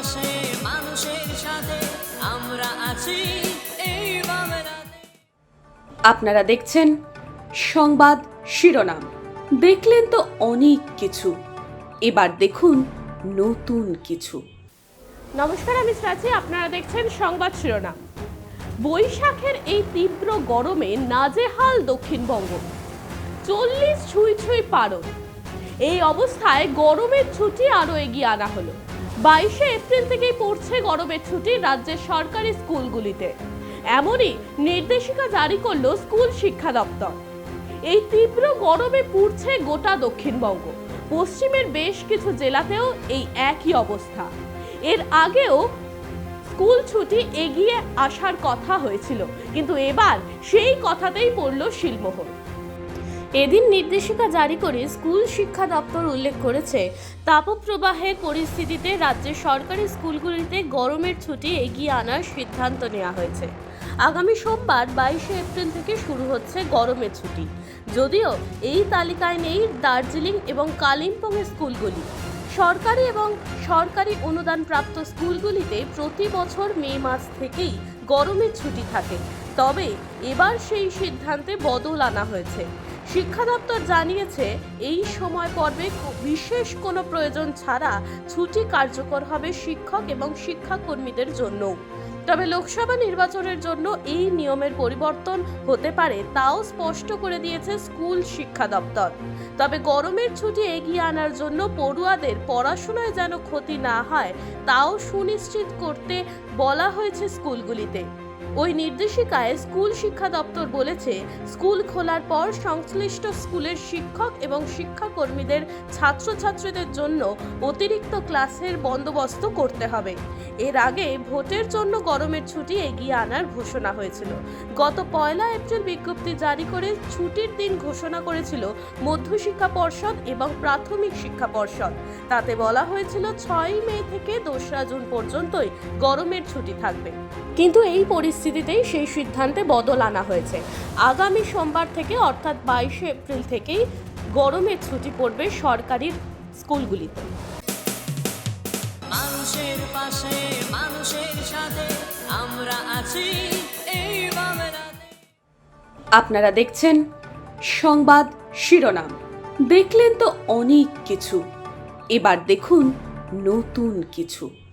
পাশে মানুষের সাথে আমরা আছি। এই আপনারা দেখছেন সংবাদ শিরোনাম। দেখলেন তো অনেক কিছু। এবার দেখুন নতুন কিছু। নমস্কার আমি প্রাচী আপনারা দেখছেন সংবাদ শিরোনাম। বৈশাখের এই তীব্র গরমে নাজেহাল দক্ষিণবঙ্গ। চল্লিশ ছুঁই ছুঁই পারদ। এই অবস্থায় গরমের ছুটি আরও এগিয়ে আনা হলো। বাইশে এপ্রিল থেকেই পড়ছে গরমের ছুটি রাজ্যের সরকারি স্কুলগুলিতে। এমনই নির্দেশিকা জারি করল স্কুল শিক্ষা দপ্তর। এই তীব্র গরমে পুড়ছে গোটা দক্ষিণবঙ্গ। পশ্চিমের বেশ কিছু জেলাতেও এই একই অবস্থা। এর আগেও স্কুল ছুটি এগিয়ে আসার কথা হয়েছিল, কিন্তু এবার সেই কথাতেই পড়ল শিলমোহর। এদিন নির্দেশিকা জারি করে স্কুল শিক্ষা দপ্তর উল্লেখ করেছে, তাপপ্রবাহের পরিস্থিতিতে রাজ্যের সরকারি স্কুলগুলিতে গরমের ছুটি এগিয়ে আনার সিদ্ধান্ত নেওয়া হয়েছে। আগামী সোমবার বাইশে এপ্রিল থেকে শুরু হচ্ছে গরমের ছুটি। যদিও এই তালিকায় নেই দার্জিলিং এবং কালিম্পংয়ের স্কুলগুলি। সরকারি এবং সরকারি অনুদানপ্রাপ্ত স্কুলগুলিতে প্রতি বছর মে মাস থেকেই গরমের ছুটি থাকে। তবে এবার সেই সিদ্ধান্তে বদল আনা হয়েছে। শিক্ষা দপ্তর জানিয়েছে, এই সময় পর্বে বিশেষ কোনো প্রয়োজন ছাড়া ছুটি কার্যকর হবে শিক্ষক এবং শিক্ষাকর্মীদের জন্য তবে লোকসভা নির্বাচনের জন্য এই নিয়মের পরিবর্তন হতে পারে তাও স্পষ্ট করে দিয়েছে স্কুল শিক্ষা দপ্তর। তবে গরমের ছুটি এগিয়ে আনার জন্য পড়ুয়াদের পড়াশোনায় যেন ক্ষতি না হয়, তাও সুনিশ্চিত করতে বলা হয়েছে স্কুলগুলিতে। ওই নির্দেশিকায় স্কুল শিক্ষা দপ্তর বলেছে, স্কুল খোলার পর সংশ্লিষ্ট স্কুলের শিক্ষক এবং শিক্ষাকর্মীদের ছাত্রছাত্রীদের জন্য অতিরিক্ত ক্লাসের বন্দোবস্ত করতে হবে। এর আগে ভোটের জন্য গরমের ছুটি এগিয়ে আনার ঘোষণা হয়েছিল। গত পয়লা এপ্রিল বিজ্ঞপ্তি জারি করে ছুটির দিন ঘোষণা করেছিল মধ্যশিক্ষা পর্ষদ এবং প্রাথমিক শিক্ষা পর্ষদ। তাতে বলা হয়েছিল ছয় মে থেকে দোসরা জুন পর্যন্তই গরমের ছুটি থাকবে। কিন্তু এই পরিস্থিতিতেই সেই সিদ্ধান্তে বদল আনা হয়েছে। আগামী সোমবার থেকে অর্থাৎ বাইশে এপ্রিল থেকেই গরমের ছুটি পড়বে সরকারি স্কুলগুলিতে। মানুষের পাশে মানুষের সাথে আমরা আছি এই আপনারা দেখছেন সংবাদ শিরোনাম। দেখলেন তো অনেক কিছু। এবার দেখুন নতুন কিছু।